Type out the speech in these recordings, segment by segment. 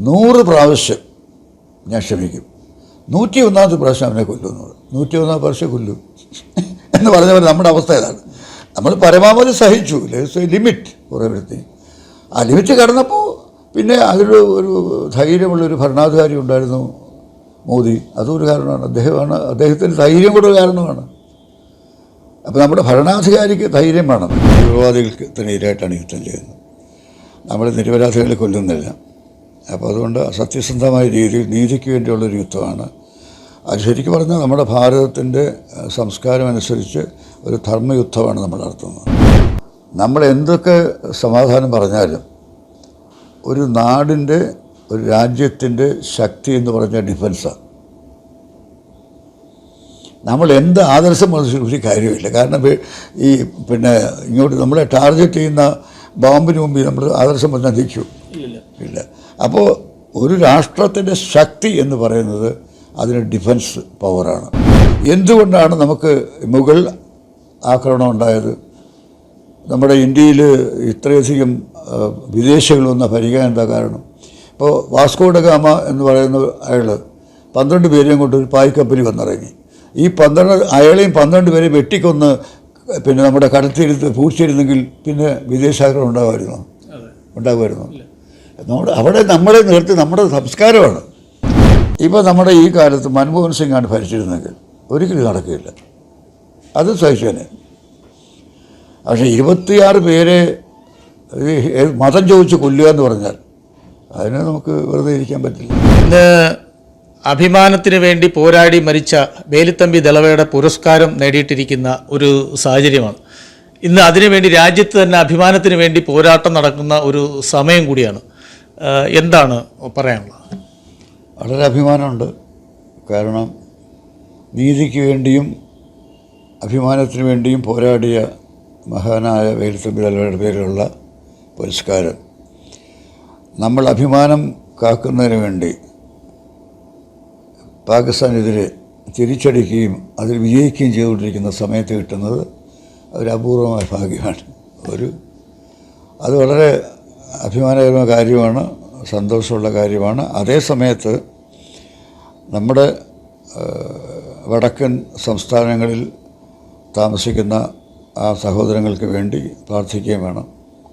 നൂറ് പ്രാവശ്യം ഞാൻ ക്ഷമിക്കും. നൂറ്റി ഒന്നാമത്തെ പ്രാവശ്യം അവനെ കൊല്ലുന്നു നൂറ്റി ഒന്നാം പ്രാവശ്യം കൊല്ലും. എന്ന് പറഞ്ഞ പോലെ നമ്മുടെ അവസ്ഥ ഇതാണ്. നമ്മൾ പരമാവധി സഹിച്ചു. ലിമിറ്റ് കുറേപ്പെടുത്തി ആ ലിമിറ്റ് കടന്നപ്പോൾ പിന്നെ അതിലൊരു ഒരു ധൈര്യമുള്ളൊരു ഭരണാധികാരി ഉണ്ടായിരുന്നു മോദി. അതും ഒരു കാരണമാണ്. അദ്ദേഹമാണ് അദ്ദേഹത്തിന് ധൈര്യം കൂടെ കാരണമാണ്. അപ്പോൾ നമ്മുടെ ഭരണാധികാരിക്ക് ധൈര്യം വേണം. തീവ്രവാദികൾക്ക് എതിരായിട്ടാണ് യുദ്ധം ചെയ്യുന്നത്. നമ്മൾ നിരപരാധികളെ കൊല്ലുന്നില്ല അപ്പോൾ അതുകൊണ്ട് സത്യസന്ധമായ രീതിയിൽ നീതിക്ക് വേണ്ടിയുള്ളൊരു യുദ്ധമാണ്. അത് ശരിക്കും പറഞ്ഞാൽ നമ്മുടെ ഭാരതത്തിന്റെ സംസ്കാരം അനുസരിച്ച് ഒരു ധർമ്മയുദ്ധമാണ് നമ്മൾ നടത്തുന്നത്. നമ്മൾ എന്തൊക്കെ സമാധാനം പറഞ്ഞാലും ഒരു നാടിന്റെ ഒരു രാജ്യത്തിന്റെ ശക്തി എന്ന് പറഞ്ഞാൽ ഡിഫൻസാണ് നമ്മൾ എന്ത് ആദർശം ഒരു കാര്യമില്ല. കാരണം ഈ പിന്നെ ഇങ്ങോട്ട് നമ്മളെ ടാർഗറ്റ് ചെയ്യുന്ന ബോംബിന് മുമ്പിൽ നമ്മൾ ആദർശം പറഞ്ഞാൽ നിൽക്കൂ ഇല്ല. അപ്പോൾ ഒരു രാഷ്ട്രത്തിന്റെ ശക്തി എന്ന് പറയുന്നത് അതിന് ഡിഫൻസ് പവറാണ്. എന്തുകൊണ്ടാണ് നമുക്ക് മുഗൾ ആക്രമണം ഉണ്ടായത്? നമ്മുടെ ഇന്ത്യയിൽ ഇത്രയധികം വിദേശികൾ വന്ന ഭരിക്കാൻ എന്താ കാരണം? ഇപ്പോൾ വാസ്കോഡ ഗാമ എന്ന് പറയുന്ന അയാൾ പന്ത്രണ്ട് പേരെയും കൊണ്ട് ഒരു പായ്ക്കപ്പലിൽ വന്നിറങ്ങി. ഈ പന്ത്രണ്ട് അയാളെയും പന്ത്രണ്ട് പേരെയും വെട്ടിക്കൊന്ന് പിന്നെ നമ്മുടെ കടത്തിരുത്ത് പൂച്ചിരുന്നെങ്കിൽ പിന്നെ വിദേശാഗ്രഹം ഉണ്ടാകുമായിരുന്നു ഉണ്ടാകുമായിരുന്നു നമ്മുടെ അവിടെ നമ്മളെ നിർത്തി നമ്മുടെ സംസ്കാരമാണ്. ഇപ്പോൾ നമ്മുടെ ഈ കാലത്ത് മൻമോഹൻ സിംഗാണ് ഭരിച്ചിരുന്നെങ്കിൽ ഒരിക്കലും നടക്കില്ല. അത് സഹിച്ചേനെ. പക്ഷേ ഇരുപത്തിയാറ് പേരെ മതം ചോദിച്ച് കൊല്ലുക എന്ന് പറഞ്ഞാൽ അതിനെ നമുക്ക് വെറുതെ ഇരിക്കാൻ പറ്റില്ല. ഇന്ന് അഭിമാനത്തിന് വേണ്ടി പോരാടി മരിച്ച വേലിത്തമ്പി ദളവയുടെ പുരസ്കാരം നേടിയിട്ടിരിക്കുന്ന ഒരു സാഹചര്യമാണ്. ഇന്ന് അതിനുവേണ്ടി രാജ്യത്ത് തന്നെ അഭിമാനത്തിന് വേണ്ടി പോരാട്ടം നടക്കുന്ന ഒരു സമയം കൂടിയാണ്. എന്താണ് പറയാനുള്ളത്? വളരെ അഭിമാനമുണ്ട്. കാരണം നീതിക്ക് വേണ്ടിയും അഭിമാനത്തിന് വേണ്ടിയും പോരാടിയ മഹാനായ വേലുത്തമ്പി തലവയുടെ പേരിലുള്ള പുരസ്കാരം. നമ്മൾ അഭിമാനം കാക്കുന്നതിന് വേണ്ടി പാകിസ്ഥാനെതിരെ തിരിച്ചടിക്കുകയും അതിൽ വിജയിക്കുകയും ചെയ്തുകൊണ്ടിരിക്കുന്ന സമയത്ത് കിട്ടുന്നത് ഒരു അപൂർവമായ ഭാഗ്യമാണ്. ഒരു അത് വളരെ അഭിമാനകരമായ കാര്യമാണ് സന്തോഷമുള്ള കാര്യമാണ്. അതേ സമയത്ത് നമ്മുടെ വടക്കൻ സംസ്ഥാനങ്ങളിൽ താമസിക്കുന്ന ആ സഹോദരങ്ങൾക്ക് വേണ്ടി പ്രാർത്ഥിക്കുകയും വേണം.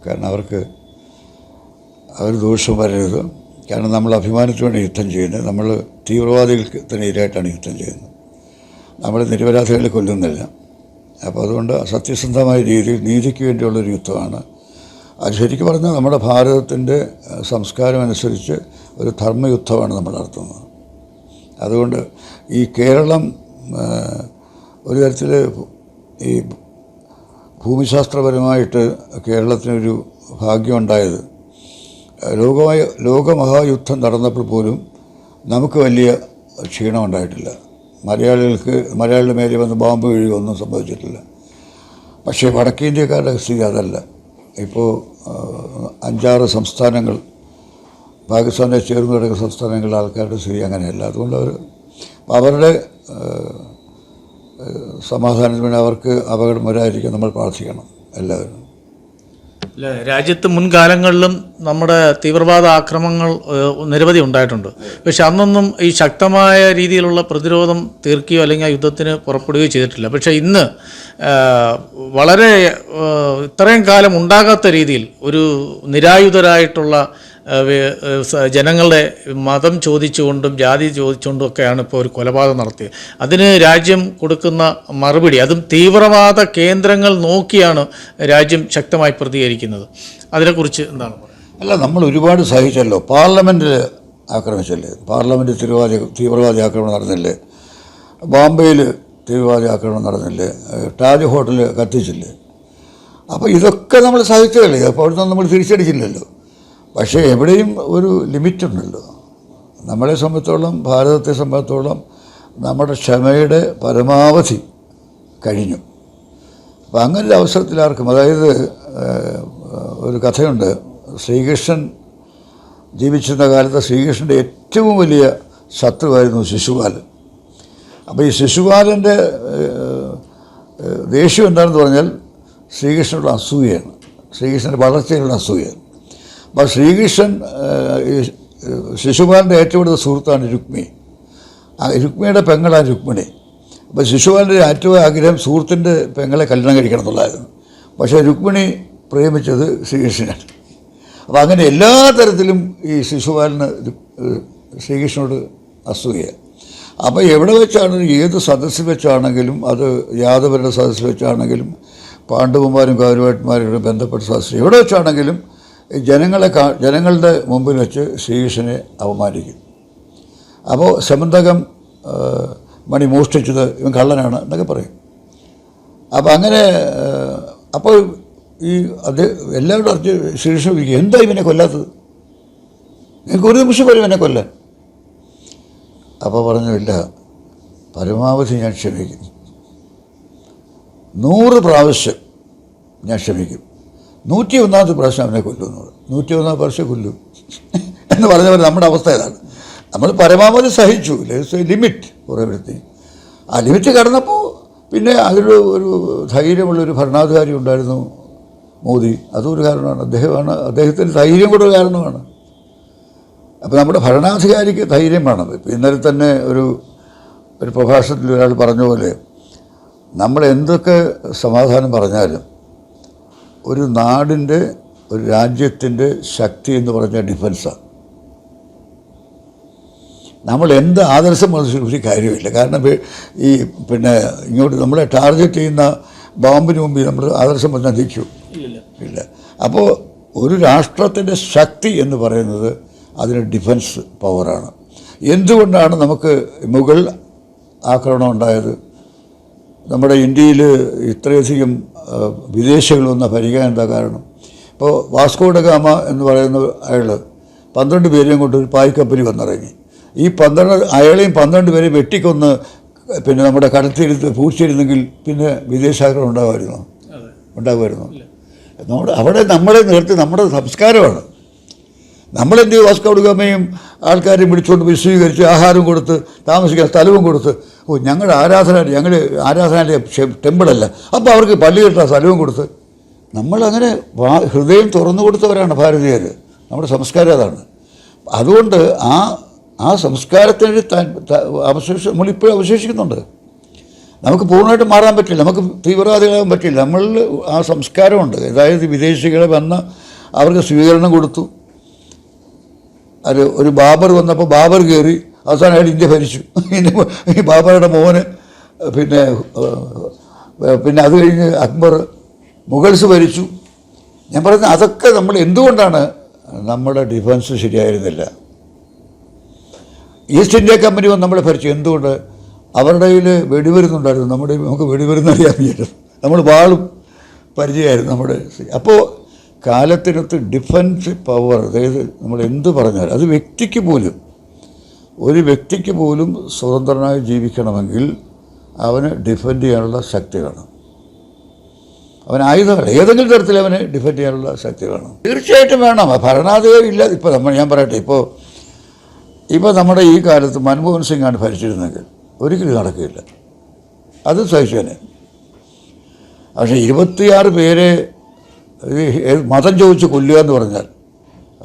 കാരണം അവർക്ക് അവർ ദോഷം വരരുത്. കാരണം നമ്മൾ അഭിമാനത്തിന് വേണ്ടി യുദ്ധം ചെയ്യുന്നത്. നമ്മൾ തീവ്രവാദികൾക്ക് തന്നെ യുദ്ധം ചെയ്യുന്നത്. നമ്മൾ നിരപരാധികളെ കൊല്ലുന്നില്ല. അപ്പോൾ അതുകൊണ്ട് സത്യസന്ധമായ രീതിയിൽ നീതിക്ക് വേണ്ടിയുള്ളൊരു യുദ്ധമാണ് അത് ശരിക്കും പറഞ്ഞാൽ നമ്മുടെ ഭാരതത്തിന്റെ സംസ്കാരം അനുസരിച്ച് ഒരു ധർമ്മയുദ്ധമാണ് നമ്മൾ നടത്തുന്നത്. അതുകൊണ്ട് ഈ കേരളം ഒരു തരത്തിൽ ഈ ഭൂമിശാസ്ത്രപരമായിട്ട് കേരളത്തിനൊരു ഭാഗ്യമുണ്ടായത്. ലോകമായ ലോകമഹായുദ്ധം നടന്നപ്പോൾ പോലും നമുക്ക് വലിയ ക്ഷീണം ഉണ്ടായിട്ടില്ല. മലയാളികൾക്ക് മലയാളിയുടെ മേലെ വന്ന് ബോംബ് വീഴുകയൊന്നും സംഭവിച്ചിട്ടില്ല. പക്ഷേ വടക്കേന്ത്യക്കാരുടെ സ്ഥിതി അതല്ല. ഇപ്പോൾ അഞ്ചാറ് സംസ്ഥാനങ്ങൾ പാകിസ്ഥാനെ ചേർന്ന് കിടക്കുന്ന സംസ്ഥാനങ്ങളിലെ ആൾക്കാരുടെ സ്ഥിതി അങ്ങനെയല്ല. അതുകൊണ്ട് അവർ അവരുടെ സമാധാനത്തിന് അവർക്ക് അപകടം വരാതിരിക്കാൻ നമ്മൾ പ്രാർത്ഥിക്കണം എല്ലാവരും. അല്ല? രാജ്യത്ത് മുൻകാലങ്ങളിലും നമ്മുടെ തീവ്രവാദ ആക്രമങ്ങൾ നിരവധി ഉണ്ടായിട്ടുണ്ട്. പക്ഷെ അന്നൊന്നും ഈ ശക്തമായ രീതിയിലുള്ള പ്രതിരോധം തീർക്കുകയോ അല്ലെങ്കിൽ ആ യുദ്ധത്തിന് പുറപ്പെടുകയോ ചെയ്തിട്ടില്ല. പക്ഷെ ഇന്ന് വളരെ ഇത്രയും കാലം ഉണ്ടാകാത്ത രീതിയിൽ ഒരു നിരായുധരായിട്ടുള്ള ജനങ്ങളുടെ മതം ചോദിച്ചുകൊണ്ടും ജാതി ചോദിച്ചുകൊണ്ടും ഒക്കെയാണ് ഇപ്പോൾ ഒരു കൊലപാതകം നടത്തിയത്. അതിന് രാജ്യം കൊടുക്കുന്ന മറുപടി അതും തീവ്രവാദ കേന്ദ്രങ്ങൾ നോക്കിയാണ് രാജ്യം ശക്തമായി പ്രതികരിക്കുന്നത്. അതിനെക്കുറിച്ച് എന്താണ് അല്ല നമ്മൾ ഒരുപാട് സഹിച്ചല്ലോ. പാർലമെന്റിൽ ആക്രമിച്ചല്ലേ? പാർലമെന്റ് തീവ്രവാദി തീവ്രവാദി ആക്രമണം നടന്നില്ലേ? ബോംബെയിൽ തീവ്രവാദി ആക്രമണം നടന്നില്ലേ? താജ് ഹോട്ടൽ കത്തിച്ചില്ലേ? അപ്പോൾ ഇതൊക്കെ നമ്മൾ സഹിച്ചതല്ലേ? അപ്പോൾ അവിടുന്ന് നമ്മൾ തിരിച്ചടിച്ചില്ലല്ലോ. പക്ഷേ എവിടെയും ഒരു ലിമിറ്റുണ്ടല്ലോ. നമ്മളെ സംബന്ധിച്ചോളം ഭാരതത്തെ സംബന്ധിച്ചോളം നമ്മുടെ ക്ഷമയുടെ പരമാവധി കഴിഞ്ഞു. അപ്പം അങ്ങനെ അവസരത്തിലാർക്കും അവസരത്തിൽ ആർക്കും അതായത് ഒരു കഥയുണ്ട്. ശ്രീകൃഷ്ണൻ ജീവിച്ചിരുന്ന കാലത്ത് ശ്രീകൃഷ്ണന്റെ ഏറ്റവും വലിയ ശത്രുവായിരുന്നു ശിശുപാലൻ. അപ്പോൾ ഈ ശിശുപാലന്റെ ദേഷ്യം എന്താണെന്ന് പറഞ്ഞാൽ ശ്രീകൃഷ്ണനുള്ള അസൂയയാണ്. ശ്രീകൃഷ്ണന്റെ വളർച്ചയിലുള്ള അസൂയയാണ്. അപ്പോൾ ശ്രീകൃഷ്ണൻ ശിശുപാലന്റെ ഏറ്റവും കൂടുതൽ സുഹൃത്താണ് രുക്മി. രുക്മിയുടെ പെങ്ങളാണ് രുക്മിണി. അപ്പോൾ ശിശുപാലന്റെ ഏറ്റവും ആഗ്രഹം സുഹൃത്തിന്റെ പെങ്ങളെ കല്യാണം കഴിക്കണം എന്നുള്ളതായിരുന്നു. പക്ഷേ രുക്മിണി പ്രേമിച്ചത് ശ്രീകൃഷ്ണനാണ്. അപ്പോൾ അങ്ങനെ എല്ലാ തരത്തിലും ഈ ശിശുപാലന് ശ്രീകൃഷ്ണനോട് അസൂയ. അപ്പോൾ എവിടെ വെച്ചാണെങ്കിലും ഏത് സദസ്സിൽ വെച്ചാണെങ്കിലും അത് യാദവരുടെ സദസ്സിൽ വെച്ചാണെങ്കിലും പാണ്ഡവന്മാരും കൗരവന്മാരും ബന്ധപ്പെട്ട സദസ്സിൽ എവിടെ വെച്ചാണെങ്കിലും ജനങ്ങളെ ജനങ്ങളുടെ മുമ്പിൽ വെച്ച് ശ്രീകൃഷ്ണനെ അവമാനിക്കും അപ്പോൾ ശമന്തകം ആ, മണി മോഷ്ടിച്ചത് ഇവൻ കള്ളനാണ് എന്നൊക്കെ പറയും. അപ്പോൾ അങ്ങനെ അപ്പോൾ ഈ അത് എല്ലാവരും അറിഞ്ഞ് ശ്രീകൃഷ്ണൻ ചോദിക്കും എന്താ ഇവനെ കൊല്ലാത്തത്? നിങ്ങൾക്ക് ഒരു നിമിഷം പോലും ഇവനെ കൊല്ലാൻ. അപ്പോൾ പറഞ്ഞു ഇല്ല പരമാവധി ഞാൻ ക്ഷമിക്കും. നൂറ് പ്രാവശ്യം ഞാൻ ക്ഷമിക്കും. നൂറ്റി ഒന്നാമത്തെ പ്രാവശ്യം അവനെ കൊല്ലുന്നു നൂറ്റി ഒന്നാം പ്രാവശ്യം കൊല്ലും. എന്ന് പറഞ്ഞവർ നമ്മുടെ അവസ്ഥ ഇതാണ്. നമ്മൾ പരമാവധി സഹിച്ചു. ലിമിറ്റ് കുറേപ്പെടുത്തി ആ ലിമിറ്റ് കടന്നപ്പോൾ പിന്നെ അതിലൊരു ഒരു ധൈര്യമുള്ളൊരു ഭരണാധികാരി ഉണ്ടായിരുന്നു മോദി. അതൊരു കാരണമാണ്. അദ്ദേഹമാണ് അദ്ദേഹത്തിന് ധൈര്യം കൂടെ കാരണമാണ്. അപ്പോൾ നമ്മുടെ ഭരണാധികാരിക്ക് ധൈര്യം വേണം ഇന്നലെ തന്നെ ഒരു ഒരു പ്രഭാഷണത്തിൽ ഒരാൾ പറഞ്ഞ പോലെ നമ്മൾ എന്തൊക്കെ സമാധാനം പറഞ്ഞാലും ഒരു നാടിന്റെ ഒരു രാജ്യത്തിന്റെ ശക്തി എന്ന് പറഞ്ഞാൽ ഡിഫൻസാണ് നമ്മൾ എന്ത് ആദർശം ഒരു കാര്യമില്ല കാരണം ഈ പിന്നെ ഇങ്ങോട്ട് നമ്മളെ ടാർഗറ്റ് ചെയ്യുന്ന ബോംബിന് മുമ്പിൽ നമ്മൾ ആദർശം പറഞ്ഞാൽ നിൽക്കും ഇല്ല. അപ്പോൾ ഒരു രാഷ്ട്രത്തിന്റെ ശക്തി എന്ന് പറയുന്നത് അതിന് ഡിഫൻസ് പവറാണ്. എന്തുകൊണ്ടാണ് നമുക്ക് മുഗൾ ആക്രമണം ഉണ്ടായത്? നമ്മുടെ ഇന്ത്യയിൽ ഇത്രയധികം വിദേശികൾ വന്ന ഭരിക്കാൻ എന്താ കാരണം? ഇപ്പോൾ വാസ്കോഡ ഗാമ എന്ന് പറയുന്ന അയാൾ പന്ത്രണ്ട് പേരെയും കൊണ്ട് ഒരു പായ് കമ്പനി വന്നിറങ്ങി. ഈ പന്ത്രണ്ട് അയാളെയും പന്ത്രണ്ട് പേരെയും വെട്ടിക്കൊന്ന് പിന്നെ നമ്മുടെ കടത്തിരുത്ത് പൂച്ചിരുന്നെങ്കിൽ പിന്നെ വിദേശാഗ്രഹം ഉണ്ടാകുമായിരുന്നു ഉണ്ടാകുമായിരുന്നു നമ്മുടെ അവിടെ നമ്മളെ നിർത്തി നമ്മുടെ സംസ്കാരമാണ്. നമ്മളെന്ത് ചെയ്തു വാസ്കോടുഗാമയും ആൾക്കാരെയും പോയി സ്വീകരിച്ച് ആഹാരം കൊടുത്ത് താമസിക്കാൻ സ്ഥലവും കൊടുത്ത്? ഓ ഞങ്ങളുടെ ആരാധനാലയം ഞങ്ങൾ ആരാധനാലയം ടെമ്പിളല്ല അപ്പോൾ അവർക്ക് പള്ളി കെട്ടാൻ സ്ഥലവും കൊടുത്ത്. നമ്മളങ്ങനെ ഹൃദയം തുറന്നു കൊടുത്തവരാണ് ഭാരതീയർ നമ്മുടെ സംസ്കാരം അതാണ്. അതുകൊണ്ട് ആ ആ സംസ്കാരത്തിന് അവശേഷ നമ്മളിപ്പോഴും അവശേഷിക്കുന്നുണ്ട്. നമുക്ക് പൂർണമായിട്ട് മാറാൻ പറ്റില്ല. നമുക്ക് തീവ്രവാദികളാകാൻ പറ്റില്ല. നമ്മളിൽ ആ സംസ്കാരമുണ്ട്. അതായത് വിദേശികളെ വന്ന് അവർക്ക് സ്വീകരണം കൊടുത്തു. അത് ഒരു ബാബർ വന്നപ്പോൾ ബാബർ കയറി അവസാനം അയാൾ ഇന്ത്യ ഭരിച്ചു. ഈ ബാബറുടെ മോന് പിന്നെ പിന്നെ അത് കഴിഞ്ഞ് അക്ബർ മുഗൾസ് ഭരിച്ചു. ഞാൻ പറയുന്നത് അതൊക്കെ നമ്മൾ എന്തുകൊണ്ടാണ് നമ്മുടെ ഡിഫൻസ് ശരിയായിരുന്നില്ല? ഈസ്റ്റ് ഇന്ത്യ കമ്പനി വന്ന് നമ്മളെ ഭരിച്ചു. എന്തുകൊണ്ട്? അവരുടെ കയ്യിൽ വെടിമരുന്നുണ്ടായിരുന്നു നമ്മുടെ നമുക്ക് വെടിമരുന്ന് അറിയാൻ നമ്മൾ വാളും പരിചയമായിരുന്നു നമ്മുടെ അപ്പോൾ കാലത്തിനൊത്ത് ഡിഫൻസ് പവർ അതായത് നമ്മൾ എന്ത് പറഞ്ഞാൽ അത് വ്യക്തിക്ക് പോലും ഒരു വ്യക്തിക്ക് പോലും സ്വതന്ത്രനായി ജീവിക്കണമെങ്കിൽ അവന് ഡിഫെൻഡ് ചെയ്യാനുള്ള ശക്തി വേണം. അവൻ ആയുധങ്ങൾ ഏതെങ്കിലും തരത്തിൽ അവന് ഡിഫെൻഡ് ചെയ്യാനുള്ള ശക്തി വേണം. തീർച്ചയായിട്ടും വേണം. ഭരണാധികാരി ഇല്ല. ഇപ്പോൾ നമ്മൾ ഞാൻ പറയട്ടെ ഇപ്പോൾ ഇപ്പോൾ നമ്മുടെ ഈ കാലത്ത് മൻമോഹൻ സിംഗാണ് ഭരിച്ചിരുന്നെങ്കിൽ ഒരിക്കലും നടക്കില്ല. അത് സഹിച്ചേനെ പക്ഷേ ഇരുപത്തിയാറ് പേരെ മതം ചോദിച്ച് കൊല്ലുക എന്ന് പറഞ്ഞാൽ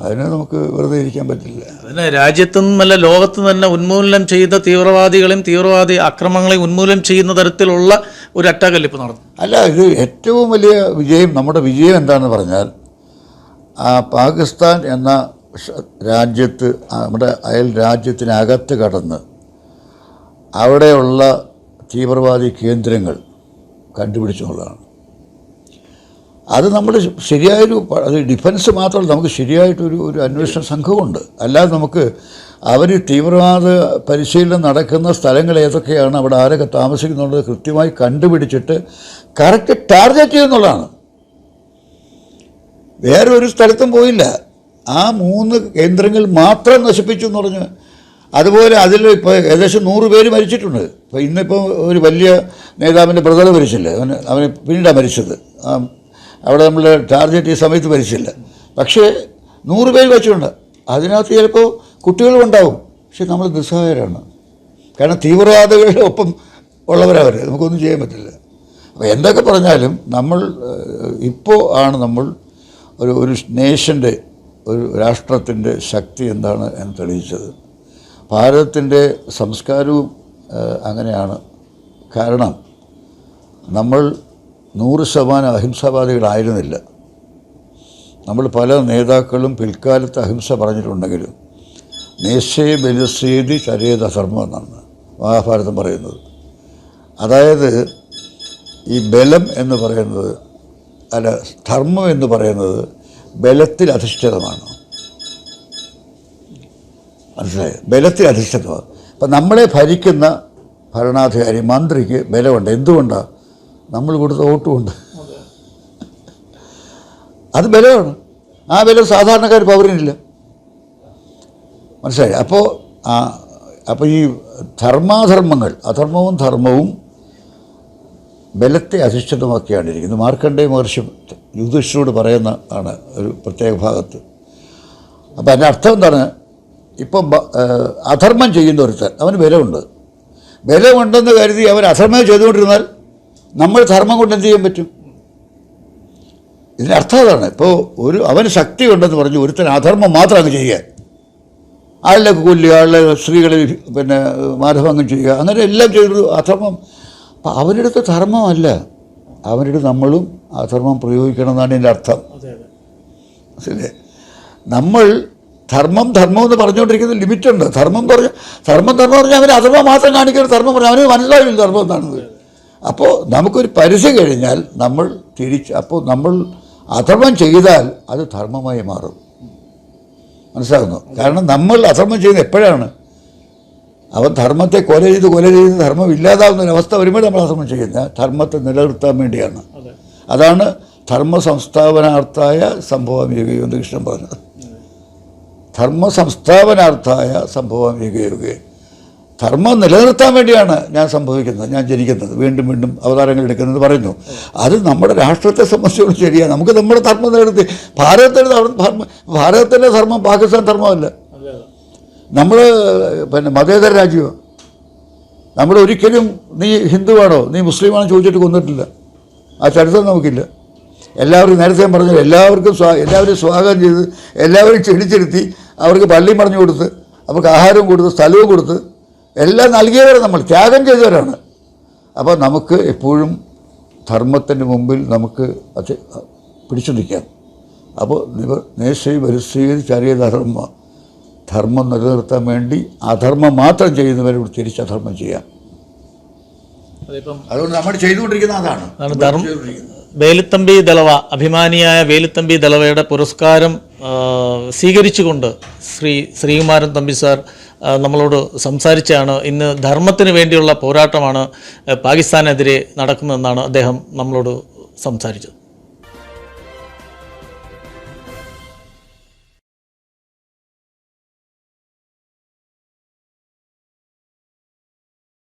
അതിനെ നമുക്ക് വെറുതെ ഇരിക്കാൻ പറ്റില്ല. അതിനെ രാജ്യത്തു നിന്നല്ല ലോകത്ത് തന്നെ ഉന്മൂലനം ചെയ്ത തീവ്രവാദികളെയും തീവ്രവാദി അക്രമങ്ങളെയും ഉന്മൂലനം ചെയ്യുന്ന തരത്തിലുള്ള ഒരു അറ്റാക്കല്ല ഇപ്പോൾ നടന്നു. അല്ല ഇത് ഏറ്റവും വലിയ വിജയം നമ്മുടെ വിജയം എന്താണെന്ന് പറഞ്ഞാൽ ആ പാകിസ്ഥാൻ എന്ന രാജ്യത്ത് നമ്മുടെ അയൽ രാജ്യത്തിനകത്ത് കടന്ന് അവിടെയുള്ള തീവ്രവാദി കേന്ദ്രങ്ങൾ കണ്ടുപിടിച്ചുള്ളതാണ് അത് നമ്മൾ ശരിയായൊരു അത് ഡിഫൻസ് മാത്രമല്ല നമുക്ക് ശരിയായിട്ടൊരു ഒരു അന്വേഷണ സംഘമുണ്ട് അല്ലാതെ നമുക്ക് അവർ തീവ്രവാദ പരിശീലനം നടക്കുന്ന സ്ഥലങ്ങൾ ഏതൊക്കെയാണ് അവിടെ ആരൊക്കെ താമസിക്കുന്നുള്ളത് കൃത്യമായി കണ്ടുപിടിച്ചിട്ട് കറക്റ്റ് ടാർഗറ്റ് ചെയ്യുന്നുള്ളതാണ്. വേറെ ഒരു സ്ഥലത്തും പോയില്ല. ആ മൂന്ന് കേന്ദ്രങ്ങൾ മാത്രം നശിപ്പിച്ചു എന്ന് പറഞ്ഞ് അതുപോലെ അതിൽ ഇപ്പോൾ ഏകദേശം നൂറ് പേര് മരിച്ചിട്ടുണ്ട്. ഇപ്പോൾ ഇന്നിപ്പോൾ ഒരു വലിയ നേതാവിന്റെ ബ്രദർ മരിച്ചില്ലേ? അവന് അവന് പിന്നീടാണ് മരിച്ചത്. ആ, അവിടെ നമ്മൾ ടാർജറ്റ് ഈ സമയത്ത് ഭരിച്ചില്ല. പക്ഷേ നൂറ് പേര് വെച്ചിട്ടുണ്ട്. അതിനകത്ത് ചിലപ്പോൾ കുട്ടികളും ഉണ്ടാവും. പക്ഷെ നമ്മൾ നിസ്സഹായരാണ്. കാരണം തീവ്രവാദികളുടെ ഒപ്പം ഉള്ളവരവർ നമുക്കൊന്നും ചെയ്യാൻ പറ്റില്ല. അപ്പോൾ എന്തൊക്കെ പറഞ്ഞാലും നമ്മൾ ഇപ്പോൾ ആണ് നമ്മൾ ഒരു ഒരു നേഷന്റെ ഒരു രാഷ്ട്രത്തിന്റെ ശക്തി എന്താണ് എന്ന് തെളിയിച്ചത്. ഭാരതത്തിന്റെ സംസ്കാരവും അങ്ങനെയാണ്. കാരണം നമ്മൾ നൂറ് ശതമാനം അഹിംസാവാദികളായിരുന്നില്ല. നമ്മൾ പല നേതാക്കളും പിൽക്കാലത്ത് അഹിംസ പറഞ്ഞിട്ടുണ്ടെങ്കിലും നിശ്ചയ ബലിശ്രീതി ചരേത ധർമ്മം എന്നാണ് മഹാഭാരതം പറയുന്നത്. അതായത് ഈ ബലം എന്ന് പറയുന്നത് അല്ല ധർമ്മം എന്ന് പറയുന്നത് ബലത്തിൽ അധിഷ്ഠിതമാണ്. മനസ്സിലായി? ബലത്തിൽ അധിഷ്ഠിതമാണ്. അപ്പം നമ്മളെ ഭരിക്കുന്ന ഭരണാധികാരി മന്ത്രിക്ക് ബലമുണ്ട്. എന്തുകൊണ്ടാണ് നമ്മൾ കൊടുത്ത വോട്ടുമുണ്ട് അത് ബലമാണ്. ആ ബലം സാധാരണക്കാർ പൗരനില്ല മനസ്സിലായി അപ്പോൾ ആ അപ്പോൾ ഈ ധർമാധർമ്മങ്ങൾ അധർമ്മവും ധർമ്മവും ബലത്തെ അധിഷ്ഠിതമാക്കിയാണ് ഇരിക്കുന്നത്. മാർക്കണ്ഡേ മഹർഷി യുധിഷ്ഠിരോട് പറയുന്ന ആണ് ഒരു പ്രത്യേക ഭാഗത്ത്. അപ്പോൾ അതിന്റെ അർത്ഥം എന്താണ്? ഇപ്പം അധർമ്മം ചെയ്യുന്ന ഒരുത്തൻ അവന് ബലമുണ്ട്. ബലമുണ്ടെന്ന് കരുതി അവൻ അധർമ്മം ചെയ്തുകൊണ്ടിരുന്നാൽ നമ്മൾ ധർമ്മം കൊണ്ട് എന്ത് ചെയ്യാൻ പറ്റും? ഇതിന്റെ അർത്ഥം അതാണ്. ഇപ്പോൾ ഒരു അവന് ശക്തി ഉണ്ടെന്ന് പറഞ്ഞു ഒരുത്തൻ അധർമ്മം മാത്രം അങ്ങ് ചെയ്യുക. ആളിനെ കൊല്ലുക ആളിലെ സ്ത്രീകളെ പിന്നെ മാനഭംഗം ചെയ്യുക അങ്ങനെ എല്ലാം ചെയ്തത് അധർമ്മം. അപ്പം അവരുടെ അടുത്ത് ധർമ്മമല്ല. അവരുടെ നമ്മളും അധർമ്മം പ്രയോഗിക്കണം എന്നാണ് എന്റെ അർത്ഥം ശരി നമ്മൾ ധർമ്മം ധർമ്മം എന്ന് പറഞ്ഞുകൊണ്ടിരിക്കുന്ന ലിമിറ്റുണ്ട്. ധർമ്മം പറഞ്ഞ ധർമ്മം ധർമ്മം പറഞ്ഞാൽ അവർ അധർമ്മം മാത്രം കാണിക്കുന്ന ധർമ്മം പറഞ്ഞാൽ അവന് മനസ്സിലാവില്ല ധർമ്മം എന്താണെന്ന്. അപ്പോൾ നമുക്കൊരു പരിധി കഴിഞ്ഞാൽ നമ്മൾ തിരിച്ച് അപ്പോൾ നമ്മൾ അധർമ്മം ചെയ്താൽ അത് ധർമ്മമായി മാറും. മനസ്സിലാകുന്നു? കാരണം നമ്മൾ അധർമ്മം ചെയ്യുന്നത് എപ്പോഴാണ്? അവൻ ധർമ്മത്തെ കൊല ചെയ്ത് കൊല ചെയ്ത് ധർമ്മം ഇല്ലാതാവുന്ന ഒരവസ്ഥ വരുമ്പോൾ നമ്മൾ അധർമ്മം ചെയ്യുന്നത്. ധർമ്മത്തെ നിലനിർത്താൻ വേണ്ടിയാണ്. അതാണ് ധർമ്മ സംസ്ഥാപനാർത്ഥായ സംഭവം യുഗ കൃഷ്ണൻ പറഞ്ഞത് ധർമ്മ സംസ്ഥാപനാർത്ഥായ സംഭവം യുഗയുഗേ ധർമ്മം നിലനിർത്താൻ വേണ്ടിയാണ് ഞാൻ സംഭവിക്കുന്നത് ഞാൻ ജനിക്കുന്നത്. വീണ്ടും വീണ്ടും അവതാരങ്ങൾ എടുക്കുന്നത് പറയുന്നു. അത് നമ്മുടെ രാഷ്ട്രത്തെ സംബന്ധിച്ചോളം ശരിയാണ് നമുക്ക് നമ്മുടെ ധർമ്മം നിലനിർത്തി. ഭാരതത്തിന്റെ ധർമ്മം ഭാരതത്തിന്റെ ധർമ്മം പാകിസ്ഥാൻ ധർമ്മമല്ല. നമ്മൾ പിന്നെ മതേതര രാജ്യമാണ് നമ്മൾ ഒരിക്കലും നീ ഹിന്ദുവാണോ? നീ മുസ്ലിമാണോ ചോദിച്ചിട്ട് കൊന്നിട്ടില്ല. ആ ചരിത്രം നമുക്കില്ല. എല്ലാവരും നേരത്തെ പറഞ്ഞു എല്ലാവർക്കും സ്വാ എല്ലാവരും സ്വാഗതം ചെയ്ത് എല്ലാവരും ക്ഷണിച്ചിരുത്തി അവർക്ക് പള്ളിയും പറഞ്ഞു കൊടുത്ത് അവർക്ക് ആഹാരവും കൊടുത്ത് സ്ഥലവും കൊടുത്ത് എല്ലാം നൽകിയവരെ നമ്മൾ ത്യാഗം ചെയ്തവരാണ്. അപ്പോൾ നമുക്ക് എപ്പോഴും ധർമ്മത്തിന്റെ മുമ്പിൽ നമുക്ക് അത് പിടിച്ചു നിൽക്കാം അപ്പോൾ നിവ നേശ്വരി പരിസ്ഥിതി ചരിയ ധർമ്മ ധർമ്മം നിലനിർത്താൻ വേണ്ടി അധർമ്മം മാത്രം ചെയ്യുന്നവരോട് തിരിച്ച് അധർമ്മം ചെയ്യാം. അതുകൊണ്ട് നമ്മൾ ചെയ്തുകൊണ്ടിരിക്കുന്ന അതാണ്. വേലുത്തമ്പി ദളവ അഭിമാനിയായ വേലുത്തമ്പി ദളവയുടെ പുരസ്കാരം സ്വീകരിച്ചുകൊണ്ട് ശ്രീ ശ്രീകുമാരൻ തമ്പി സാർ നമ്മളോട് സംസാരിച്ചാണ് ഇന്ന് ധർമ്മത്തിന് വേണ്ടിയുള്ള പോരാട്ടമാണ് പാകിസ്ഥാനെതിരെ നടക്കുന്നതെന്നാണ് അദ്ദേഹം നമ്മളോട് സംസാരിച്ചത്.